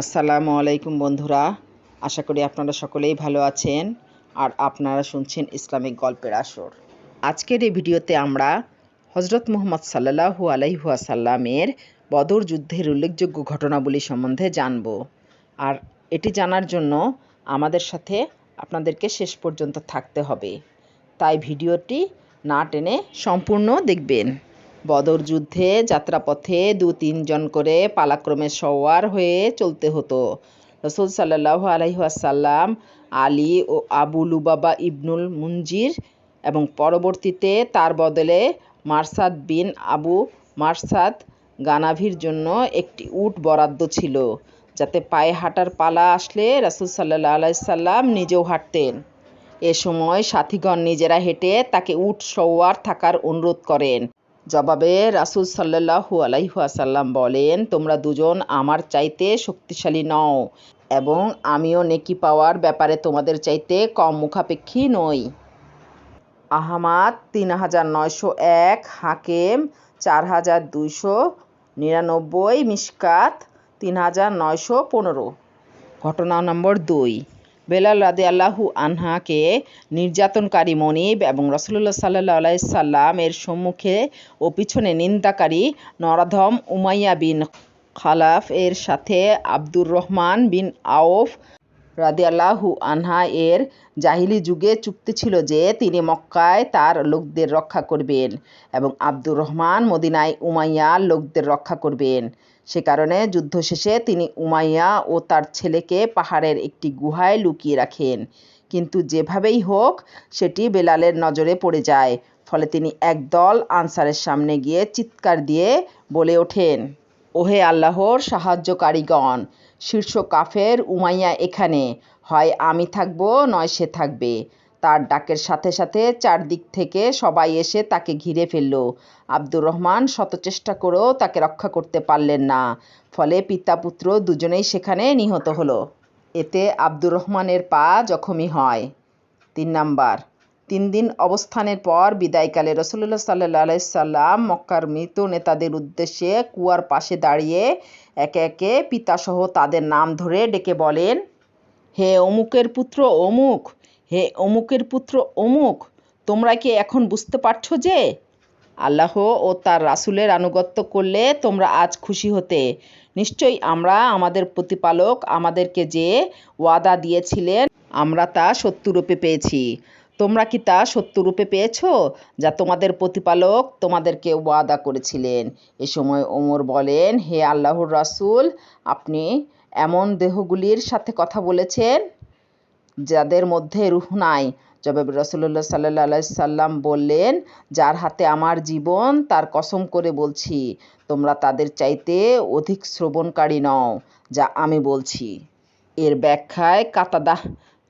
আসসালামু আলাইকুম বন্ধুরা, আশা করি আপনারা সকলেই ভালো আছেন আর আপনারা শুনছেন ইসলামিক গল্পের আসর। আজকের এই ভিডিওতে আমরা হজরত মুহম্মদ সাল্লাহু আলাইহাসাল্লামের বদর যুদ্ধের উল্লেখযোগ্য ঘটনাবলী সম্বন্ধে জানব। আর এটি জানার জন্য আমাদের সাথে আপনাদেরকে শেষ পর্যন্ত থাকতে হবে। তাই ভিডিওটি না টেনে সম্পূর্ণ দেখবেন। বদর যুদ্ধে যাত্রাপথে দু তিনজন করে পালাক্রমে সওয়ার হয়ে চলতে হতো। রসুল সাল্লাহ আলহিহাসাল্লাম আলী ও আবু লুবাবা ইবনুল মুনজির এবং পরবর্তীতে তার বদলে মারসাদ বিন আবু মারসাদ গানাভির জন্য একটি উট বরাদ্দ ছিল, যাতে পায়ে হাঁটার পালা আসলে রাসুল সাল্লাহ আলাইসাল্লাম নিজেও হাঁটতেন। এ সময় সাথীগণ নিজেরা হেঁটে তাকে উট সওয়ার থাকার অনুরোধ করেন। জবাবে রাসুল সাল্লাহু আলাইহাসাল্লাম বলেন, তোমরা দুজন আমার চাইতে শক্তিশালী নও এবং আমিও নেকি পাওয়ার ব্যাপারে তোমাদের চাইতে কম মুখাপেক্ষী নই। আহমাদ তিন হাজার নয়শো এক, হাকেম চার হাজার দুইশো নিরানব্বই মিসকাত তিন হাজার নয়শো পনেরো। ঘটনা নম্বর দুই। বেলাল রাদে আল্লাহু আনহাকে নির্যাতনকারী মনিব এবং রসুল্লাহ সাল্লাহ আলাইসাল্লাম এর সম্মুখে ও পিছনে নিন্দাকারী নরাধম উমাইয়া বিন খালাফ এর সাথে আব্দুর রহমান বিন আউফ রাদিয়াল্লাহু আনহা এর জাহিলি যুগে চুক্তি ছিল যে তিনি মক্কায় তার লোকদের রক্ষা করবেন এবং আব্দুর রহমান মদিনায় উমাইয়ার লোকদের রক্ষা করবেন। সে কারণে যুদ্ধ শেষে তিনি উমাইয়া ও তার ছেলেকে পাহাড়ের একটি গুহায় লুকিয়ে রাখেন। কিন্তু যেভাবেই হোক, সেটি বেলালের নজরে পড়ে যায়। ফলে তিনি একদল আনসারের সামনে গিয়ে চিৎকার দিয়ে বলে ওঠেন, ওহে আল্লাহর সাহায্যকারীগণ, শীর্ষ কাফের উমাইয়া এখানে। হয় আমি থাকব, নয় সে থাকবে। তার ডাকের সাথে সাথে চারদিক থেকে সবাই এসে তাকে ঘিরে ফেলল। আব্দুর রহমান শত চেষ্টা করেও তাকে রক্ষা করতে পারলেন না। ফলে পিতা পুত্র দুজনেই সেখানে নিহত হলো। এতে আব্দুর রহমানের পা জখমি হয়। তিন নাম্বার, তিন দিন অবস্থানের পর বিদায়কালে রসুল্লাহ সাল্লাহ সাল্লাম মক্কার মৃত নেতাদের উদ্দেশ্যে কুয়ার পাশে দাঁড়িয়ে একে একে পিতাসহ তাদের নাম ধরে ডেকে বলেন, হে অমুকের পুত্র, অমুক হে অমুকের পুত্র, অমুক, তোমরা কি এখন বুঝতে পারছ যে আল্লাহ ও তার রাসুলের আনুগত্য করলে তোমরা আজ খুশি হতে? নিশ্চয়ই আমরা আমাদের প্রতিপালক আমাদেরকে যে ওয়াদা দিয়েছিলেন, আমরা তা সত্যরূপে পেয়েছি। তোমরা কি তা সত্যরূপে পেয়েছ যা তোমাদের প্রতিপালক তোমাদেরকে ওয়াদা করেছিলেন? এ সময় ওমর বলেন, হে আল্লাহর রাসুল, আপনি এমন দেহগুলির সাথে কথা বলেছেন যাদের মধ্যে রুহ নাই। জবাব রসুল্লাহ সাল্লাহ সাল্লাম বললেন, যার হাতে আমার জীবন, তার কসম করে বলছি, তোমরা তাদের চাইতে অধিক শ্রবণকারী নও, যা আমি বলছি। এর ব্যাখ্যায় কাতাদাহ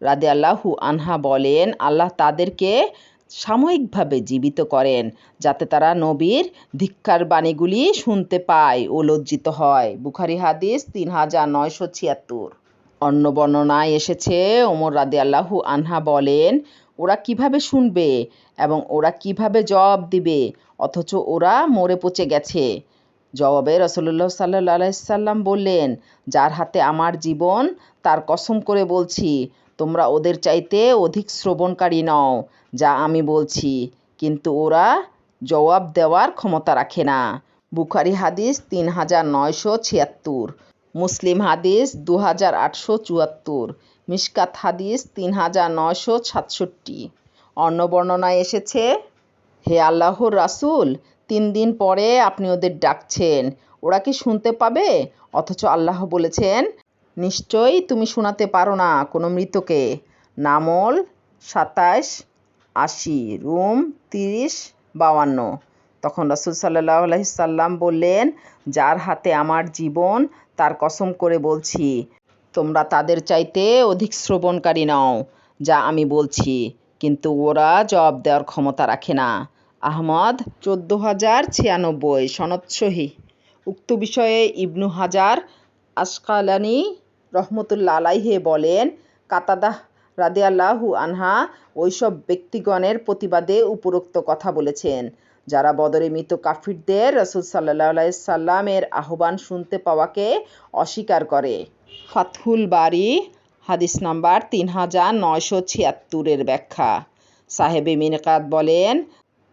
রাদে আল্লাহু আনহা বলেন, আল্লাহ তাদেরকে সাময়িকভাবে জীবিত করেন, যাতে তারা নবীর ধিক্ষার বাণীগুলি শুনতে পায় ও লজ্জিত হয়। বুখারি হাদিস তিন হাজার নয়শো ছিয়াত্তর। অন্য বর্ণনায় এসেছে, ওমর রাদে আল্লাহু আনহা বলেন, ওরা কীভাবে শুনবে এবং ওরা কীভাবে জবাব দিবে? অথচ ওরা মরে পচে গেছে। জবাবে রসল্লাহ সাল্লাহ সাল্লাম বললেন, যার হাতে আমার জীবন, তার কসম করে বলছি, তোমরা ওদের চাইতে অধিক শ্রবণকারী নও, যা আমি বলছি। কিন্তু ওরা জবাব দেওয়ার ক্ষমতা রাখে না। বুখারি হাদিস তিন হাজার নয়শো ছিয়াত্তর। মুসলিম হাদিস দু হাজার আটশো চুয়াত্তর মিসকাত হাদিস তিন হাজার নয়শো সাতষট্টি। অন্য বর্ণনায় এসেছে, হে আল্লাহর রাসুল, তিন দিন পরে আপনি ওদের ডাকছেন। ওরা কি শুনতে পাবে? অথচ আল্লাহ বলেছেন, নিশ্চয়ই তুমি শোনাতে পারো না কোনো মৃতকে। নামল সাতাশ আশি, রুম তিরিশ বাউান্ন তখন রসুল সাল্লাহ আলহিসাল্লাম বললেন, যার হাতে আমার জীবন তার কসম করে বলছি, তোমরা তাদের চাইতে অধিক শ্রবণকারী নও, যা আমি বলছি। কিন্তু ওরা জবাব দেওয়ার ক্ষমতা রাখে না। আহমদ, চোদ্দ হাজার ছিয়ানব্বই, সনদ সহি। উক্ত বিষয়ে ইবনু হাজার আসকালানি রহমতুল্লা আলাইহে বলেন, কাতাদাহ রাদিয়াল্লাহু আনহা ওইসব ব্যক্তিগণের প্রতিবাদে উপরোক্ত কথা বলেছেন। যারা বদরে মৃত কাফিরদের রসুল সাল্লাহ সাল্লামের আহ্বান শুনতে পাওয়াকে অস্বীকার করে। ফাতহুল বাড়ি হাদিস নাম্বার তিন হাজার নয়শো ছিয়াত্তরের ব্যাখ্যা। সাহেবে মিনকাত বলেন,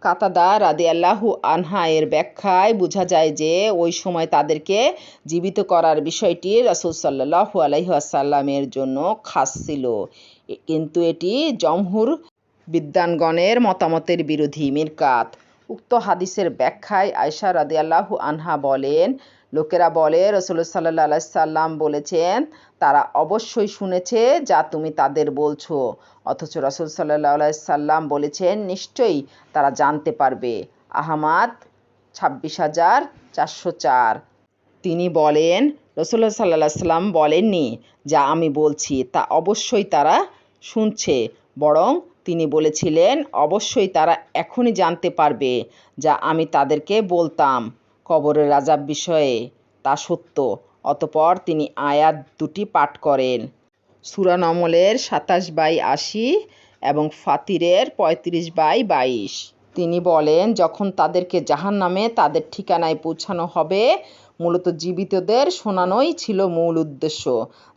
কাতাদা রাদি আল্লাহু আনহা এর ব্যাখ্যায় বোঝা যায় যে, ওই সময় তাদেরকে জীবিত করার বিষয়টি রসুল সাল্লাহু আলাইসাল্লামের জন্য খাস ছিল। কিন্তু এটি জমহুর বিদ্যানগণের মতামতের বিরোধী মিরকাত উক্ত হাদিসের ব্যাখ্যায় আয়সা রাদিয়াল্লাহু আনহা বলেন, লোকেরা বলে রসুল সাল্লাহ সাল্লাম বলেছেন, তারা অবশ্যই শুনেছে যা তুমি তাদের বলছো। অথচ রসুল সাল্লাহ সাল্লাম বলেছেন, নিশ্চয়ই তারা জানতে পারবে। আহমাদ ছাব্বিশ হাজার চারশো চার। তিনি বলেন রসুল্লাহ সাল্লাহ সাল্লাম বলেননি যা আমি বলছি, তা অবশ্যই তারা শুনছে, বরং তিনি বলেছিলেন, অবশ্যই তারা এখনই জানতে পারবে যা আমি তাদেরকে বলতাম কবরের রাজাব বিষয়ে। তা সত্য। অতপর তিনি আয়াত দুটি পাঠ করেন। সুরানমলের সাতাশ বাই আশি এবং ফাতিরের পঁয়ত্রিশ বাই বাইশ। তিনি বলেন, যখন তাদেরকে জাহান নামে তাদের ঠিকানায় পৌঁছানো হবে মূলত জীবিতদের শোনানোই ছিল মূল উদ্দেশ্য,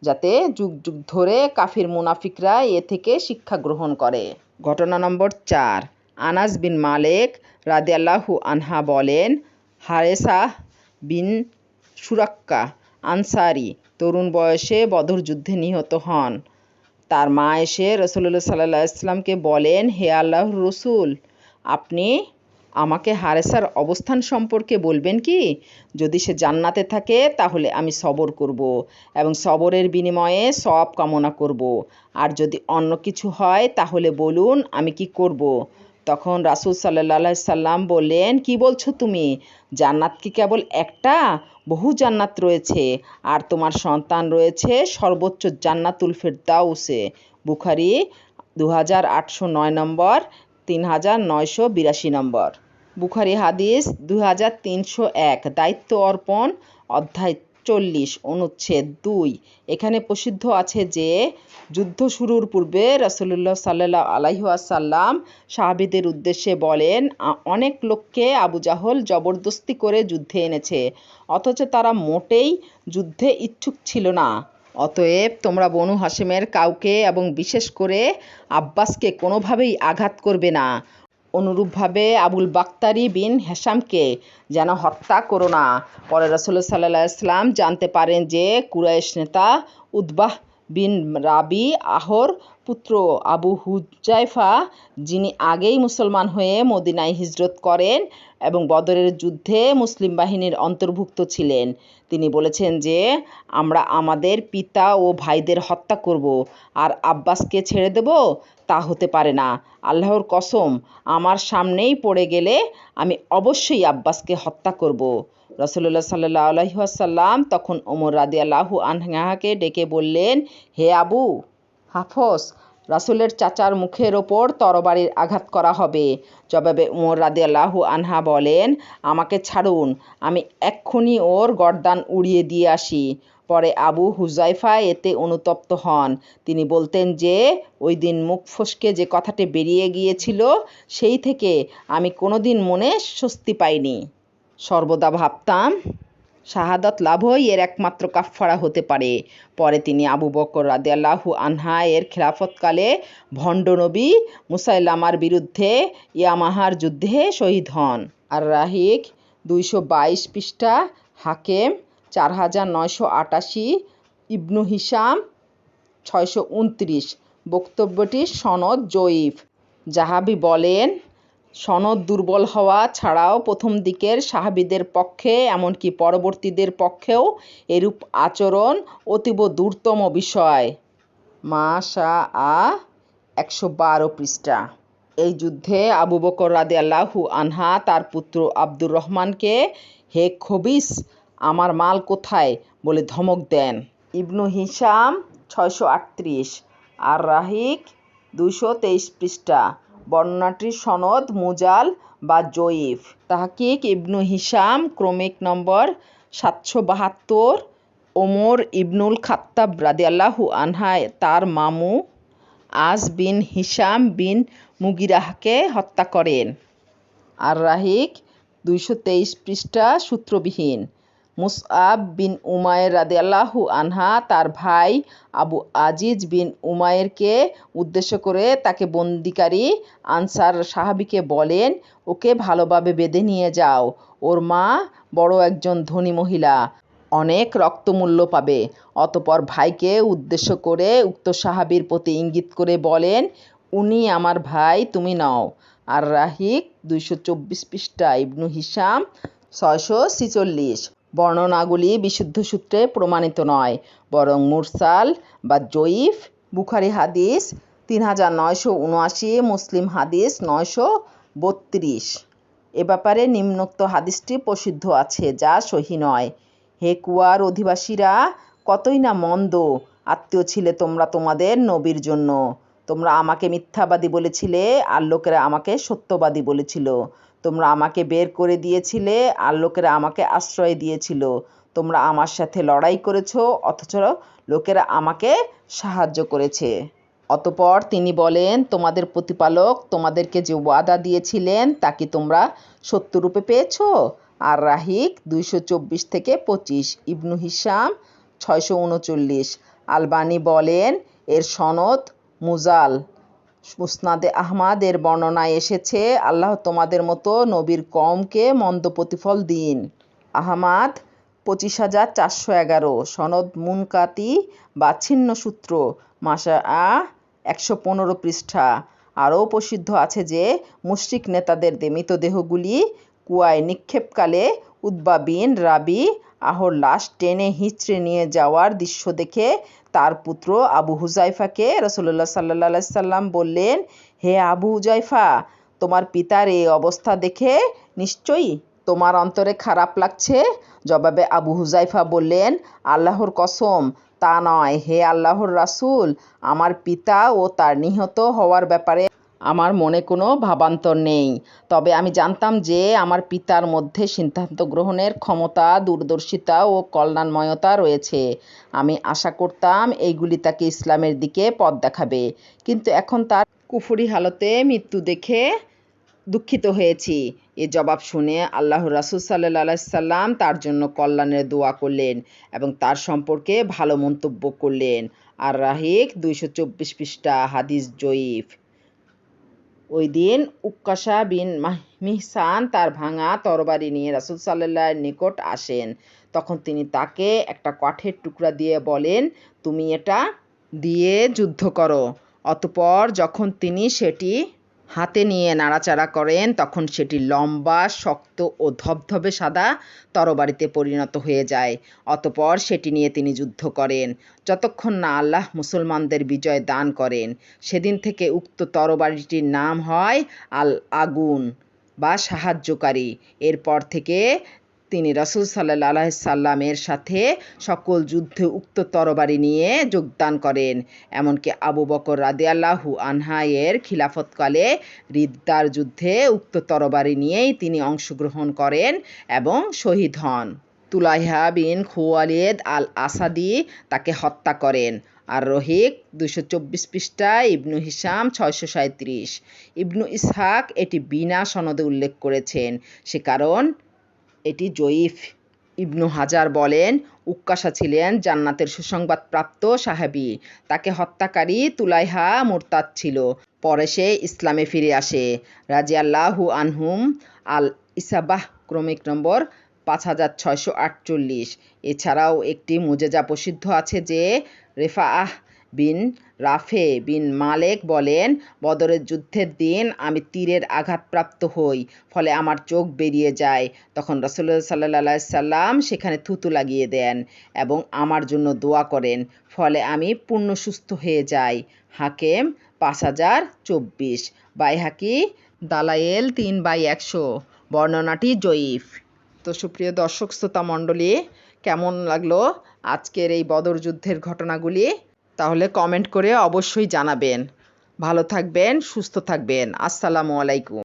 যাতে যুগ যুগ ধরে কাফির মুনাফিকরা এ থেকে শিক্ষা গ্রহণ করে। ঘটনা নম্বর চার, আনাস বিন মালেক রাদিয়াল্লাহু আনহা বলেন, হারেসা বিন সুরাক্কা আনসারি তরুণ বয়সে বদর যুদ্ধে নিহত হন। তার মা এসে রসুল্লাহ সাল্লাহ ইসলামকে বলেন, হে আল্লাহ রসুল, আপনি আমাকে হারেসার অবস্থান সম্পর্কে বলবেন কি? যদি সে জান্নাতে থাকে, তাহলে আমি সবর করব এবং সবরের বিনিময়ে সব কামনা করব। আর যদি অন্য কিছু হয়, তাহলে বলুন, আমি কি করব? তখন রাসুল সাল্লাহ সাল্লাম বললেন, কি বলছো তুমি? জান্নাত কি কেবল একটা? বহু জান্নাত রয়েছে। আর তোমার সন্তান রয়েছে সর্বোচ্চ জান্নাতুল ফেরদাউসে। বুখারি দু হাজার আটশো নয় নম্বর তিন হাজার নয়শো বিরাশি নম্বর। বুখারি হাদিস দু হাজার তিনশো এক, দায়িত্ব অর্পণ, অধ্যায় চল্লিশ, অনুচ্ছেদ দুই। এখানে প্রসিদ্ধ আছে যে, যুদ্ধ শুরুর পূর্বে রসুল্লাহ সাল্লাহ আলাইহাসাল্লাম সাহাবিদের উদ্দেশ্যে বলেন অনেক লোককে আবু জাহল জবরদস্তি করে যুদ্ধে এনেছে, অথচ তারা মোটেই যুদ্ধে ইচ্ছুক ছিল না। অতএব তোমরা বনু হাসিমের কাউকে এবং বিশেষ করে আব্বাসকে কোনোভাবেই আঘাত করবে না। অনুরূপভাবে আবুল বাক্তারি বিন হেসামকে যেন হত্যা করো না। পরে রসুল্লা সাল্লাহ ইসলাম জানতে পারেন যে কুরাইশ নেতা উদ্বাহ বিন রাবি আহর পুত্র আবু হুজাইফা, যিনি আগেই মুসলমান হয়ে মদিনায় হিজরত করেন এবং বদরের যুদ্ধে মুসলিম বাহিনীর অন্তর্ভুক্ত ছিলেন। তিনি বলেছেন যে, আমরা আমাদের পিতা ও ভাইদের হত্যা করব, আর আব্বাসকে ছেড়ে দেব, তা হতে পারে না। আল্লাহর কসম, আমার সামনেই পড়ে গেলে আমি অবশ্যই আব্বাসকে হত্যা করব। রসল্লা সাল্লাহ আলহিহাসাল্লাম তখন ওমর রাদি আল্লাহু আনহাকে ডেকে বললেন, হে আবু হাফস রাসুলের চাচার মুখের ওপর তরবারির আঘাত করা হবে। জবাবে উমর রাদি আল্লাহু আনহা বলেন, আমাকে ছাড়ুন, আমি এক্ষুনি ওর গর্দান উড়িয়ে দিয়ে আসি। পরে আবু হুজাইফা এতে অনুতপ্ত হন। তিনি বলতেন যে, ওই দিন মুখ ফসকে যে কথাটি বেরিয়ে গিয়েছিল, সেই থেকে আমি কোনোদিন মনে স্বস্তি পাইনি। সর্বদা ভাবতাম শাহাদত লাভই এর একমাত্র কাফফারা হতে পারে। পরে তিনি আবু বকর রাদিয়াল্লাহু আনহা এর খেলাফতকালে ভণ্ডনবী মুসাইলামার বিরুদ্ধে ইয়ামাহার যুদ্ধে শহীদ হন। আর রাহিক দুইশো বাইশ পৃষ্ঠা, হাকেম চার হাজার নয়শো আটাশি, ইবনু হিসাম ছয়শো উনত্রিশ। বক্তব্যটি সনদ জয়ীফ। জাহাবি বলেন সনদ দুর্বল হওয়া ছাড়াও প্রথম দিকের সাহাবিদের পক্ষে, এমনকি পরবর্তীদের পক্ষেও এরূপ আচরণ অতীব দূরতম বিষয়। মা শা আ একশো বারো পৃষ্ঠা। এই যুদ্ধে আবু বকর রাদে আল্লাহু আনহা তার পুত্র আব্দুর রহমানকে, হে খবিস, আমার মাল কোথায়? বলে ধমক দেন। ইবনু হিসাম ছয়শো আটত্রিশ। আর রাহিক, দুইশো তেইশ পৃষ্ঠা। বর্ণনাটির সনদ, মুজাল বা জয়ীফ। তাহাকিক ইবনু হিসাম ক্রমিক নম্বর সাতশো বাহাত্তর, ওমর ইবনুল খাত্তাব রাদিয়াল্লাহু আনহায় তার মামু আজ বিন হিসাম বিন মুগিরাহকে হত্যা করেন। আর রাহিক দুইশো তেইশ পৃষ্ঠা সূত্রবিহীন। মুসআব বিন উমায়ের রাদিয়াল্লাহু আনহা তার ভাই আবু আজিজ বিন উমায়েরকে উদ্দেশ্য করে তাকে বন্দিকারী আনসার সাহাবিকে বলেন, ওকে ভালোভাবে বেঁধে নিয়ে যাও। ওর মা বড় একজন ধনী মহিলা, অনেক রক্তমূল্য পাবে। অতপর ভাইকে উদ্দেশ্য করে উক্ত সাহাবীর প্রতি ইঙ্গিত করে বলেন, উনি আমার ভাই, তুমি নাও। আর রাহিক দুইশো চব্বিশ পৃষ্ঠা ইবনু হিসাম ছয়শো ছিচল্লিশ। বর্ণনাগুলি বিশুদ্ধ সূত্রে প্রমাণিত নয়, বরং মুরসাল বা জয়ীফ, বুখারি হাদিস তিন হাজার নয়শো উনআশি, মুসলিম হাদিস নয়শো বত্রিশ। এ ব্যাপারে নিম্নোক্ত হাদিসটি প্রসিদ্ধ আছে, যা সহি নয়। হে কুয়ার অধিবাসীরা, কতই না মন্দ, আত্মীয় ছিলে তোমরা তোমাদের নবীর জন্য। তোমরা আমাকে মিথ্যাবাদী বলেছিলে, আর লোকেরা আমাকে সত্যবাদী বলেছিল। তোমরা আমাকে বের করে দিয়েছিলে আর লোকেরা আমাকে আশ্রয় দিয়েছিল। তোমরা আমার সাথে লড়াই করেছ, অথচ লোকেরা আমাকে সাহায্য করেছে। অতপর তিনি বলেন, তোমাদের প্রতিপালক তোমাদেরকে যে ওয়াদা দিয়েছিলেন তা কি তোমরা সত্যরূপে পেয়েছ? আর রাহিক দুইশো চব্বিশ থেকে পঁচিশ, ইবনু হিসাম ছয়শো উনচল্লিশ। আলবানি বলেন, এর সনদ মুজাল। মুসনাদে আহমাদের বর্ণনায় এসেছে, আল্লাহ তোমাদের মতো নবীর কমকে মন্দ প্রতিফল দিন। আহমাদ পঁচিশ হাজার চারশো এগারো, সনদ মুনকাতি বা ছিন্ন সূত্র মাসা আ একশো পনেরো পৃষ্ঠা। আরও প্রসিদ্ধ আছে যে, মুশরিক নেতাদের মৃতদেহগুলি কুয়ায় নিক্ষেপকালে উদ্বা বিন রাবি আহর লাশ টেনে হিঁচড়ে নিয়ে যাওয়ার দৃশ্য দেখে তার পুত্র আবু হুজাইফাকে রসুল্লাহ সাল্লা সাল্লাম বললেন, হে আবু হুজাইফা, তোমার পিতার এই অবস্থা দেখে নিশ্চয়ই তোমার অন্তরে খারাপ লাগছে? জবাবে আবু হুজাইফা বললেন, আল্লাহর কসম, তা নয়। হে আল্লাহর রাসুল, আমার পিতা ও তার নিহত হওয়ার ব্যাপারে আমার মনে কোনো ভাবান্তর নেই। তবে আমি জানতাম যে আমার পিতার মধ্যে সিদ্ধান্ত গ্রহণের ক্ষমতা, দূরদর্শিতা ও কল্যাণময়তা রয়েছে। আমি আশা করতাম এইগুলি তাকে ইসলামের দিকে পথ দেখাবে। কিন্তু এখন তার কুফুরি হালতে মৃত্যু দেখে দুঃখিত হয়েছি। এ জবাব শুনে আল্লাহ রাসুল সাল্লাহ সাল্লাম তার জন্য কল্যাণের দোয়া করলেন এবং তার সম্পর্কে ভালো মন্তব্য করলেন। আর রাহিক দুইশো চব্বিশ পৃষ্ঠা হাদিস জয়ীফ। ওই দিন উক্কাশা বিন মিহসান তার ভাঙা তরবারি নিয়ে রাসুল সাল্লাহর নিকট আসেন। তখন তিনি তাকে একটা কাঠের টুকরা দিয়ে বলেন, তুমি এটা দিয়ে যুদ্ধ করো। অতপর যখন তিনি সেটি হাতে নিয়ে নাড়াচাড়া করেন, তখন সেটি লম্বা, শক্ত ও ধবধবে সাদা তরবারিতে পরিণত হয়ে যায়। অতপর সেটি নিয়ে তিনি যুদ্ধ করেন। যতক্ষণ না আল্লাহ মুসলমানদের বিজয় দান করেন, সেদিন থেকে উক্ত তরবারিটির নাম হয় আল আগুন বা সাহায্যকারী। এরপর থেকে তিনি রসুল সাল্লাহ সাল্লামের সাথে সকল যুদ্ধে উক্ত তরবারি নিয়ে যোগদান করেন। এমনকি আবু বকর রাদিয়াল্লাহু আনহায়ের খিলাফতকালে রিদ্দার যুদ্ধে উক্ত তরবারি নিয়েই তিনি অংশগ্রহণ করেন এবং শহীদ হন। তুলাইহা বিন খুয়ালিদ আল আসাদি তাকে হত্যা করেন। আর রহিক দুশো চব্বিশ পৃষ্ঠা, ইবনু হিসাম ছয়শো সাঁত্রিশ ইবনু ইসহাক এটি বিনা সনদে উল্লেখ করেছেন। সে কারণ এটি জয়ীফ ইবনু হাজার বলেন উক্কাশা ছিলেন জান্নাতের সুসংবাদপ্রাপ্ত সাহাবি। তাকে হত্যাকারী তুলাইহা মুরতাদ ছিল। পরে সে ইসলামে ফিরে আসে। রাজিয়াল্লাহু আনহুম আল ইসাবাহ ক্রমিক নম্বর পাঁচ হাজার ছয়শো আটচল্লিশ। এছাড়াও একটি মুজেজা প্রসিদ্ধ আছে যে রেফাআহ বিন রাফে বিন মালেক বলেন, বদরের যুদ্ধের দিন আমি তীরের আঘাতপ্রাপ্ত হই, ফলে আমার চোখ বেরিয়ে যায়। তখন রসুল্লাহ সাল্লাহ সাল্লাম সেখানে থুতু লাগিয়ে দেন এবং আমার জন্য দোয়া করেন, ফলে আমি পূর্ণ সুস্থ হয়ে যাই। হাকেম পাঁচ হাজার চব্বিশ। বাইহাকি দালায়েল তিন বাই একশো। বর্ণনাটি জয়ীফ। তো সুপ্রিয় দর্শক শ্রোতা মণ্ডলী কেমন লাগল আজকের এই বদর যুদ্ধের ঘটনাগুলি? তাহলে কমেন্ট করে অবশ্যই জানাবেন। ভালো থাকবেন সুস্থ থাকবেন। আসসালামু আলাইকুম।